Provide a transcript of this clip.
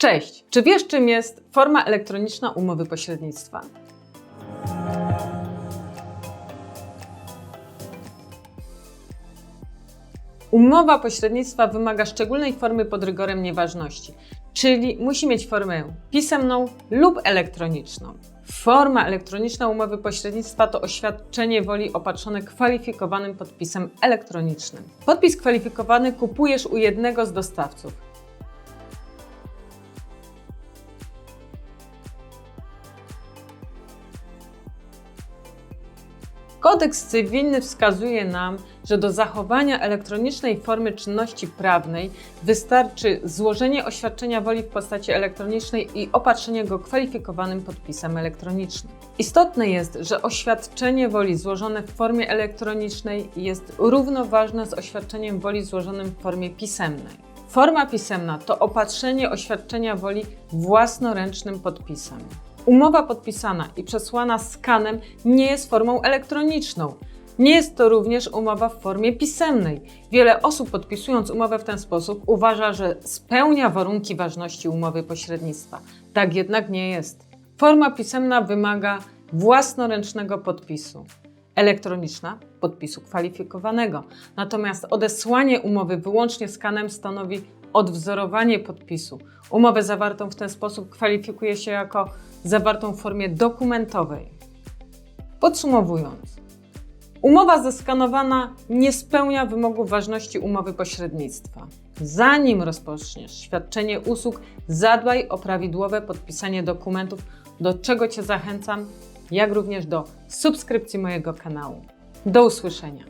Cześć! Czy wiesz, czym jest forma elektroniczna umowy pośrednictwa? Umowa pośrednictwa wymaga szczególnej formy pod rygorem nieważności, czyli musi mieć formę pisemną lub elektroniczną. Forma elektroniczna umowy pośrednictwa to oświadczenie woli opatrzone kwalifikowanym podpisem elektronicznym. Podpis kwalifikowany kupujesz u jednego z dostawców. Kodeks cywilny wskazuje nam, że do zachowania elektronicznej formy czynności prawnej wystarczy złożenie oświadczenia woli w postaci elektronicznej i opatrzenie go kwalifikowanym podpisem elektronicznym. Istotne jest, że oświadczenie woli złożone w formie elektronicznej jest równoważne z oświadczeniem woli złożonym w formie pisemnej. Forma pisemna to opatrzenie oświadczenia woli własnoręcznym podpisem. Umowa podpisana i przesłana skanem nie jest formą elektroniczną. Nie jest to również umowa w formie pisemnej. Wiele osób podpisując umowę w ten sposób uważa, że spełnia warunki ważności umowy pośrednictwa. Tak jednak nie jest. Forma pisemna wymaga własnoręcznego podpisu. Elektroniczna podpisu kwalifikowanego. Natomiast odesłanie umowy wyłącznie skanem stanowi odwzorowanie podpisu. Umowę zawartą w ten sposób kwalifikuje się jako zawartą w formie dokumentowej. Podsumowując, umowa zeskanowana nie spełnia wymogów ważności umowy pośrednictwa. Zanim rozpoczniesz świadczenie usług, zadbaj o prawidłowe podpisanie dokumentów, do czego Cię zachęcam, jak również do subskrypcji mojego kanału. Do usłyszenia.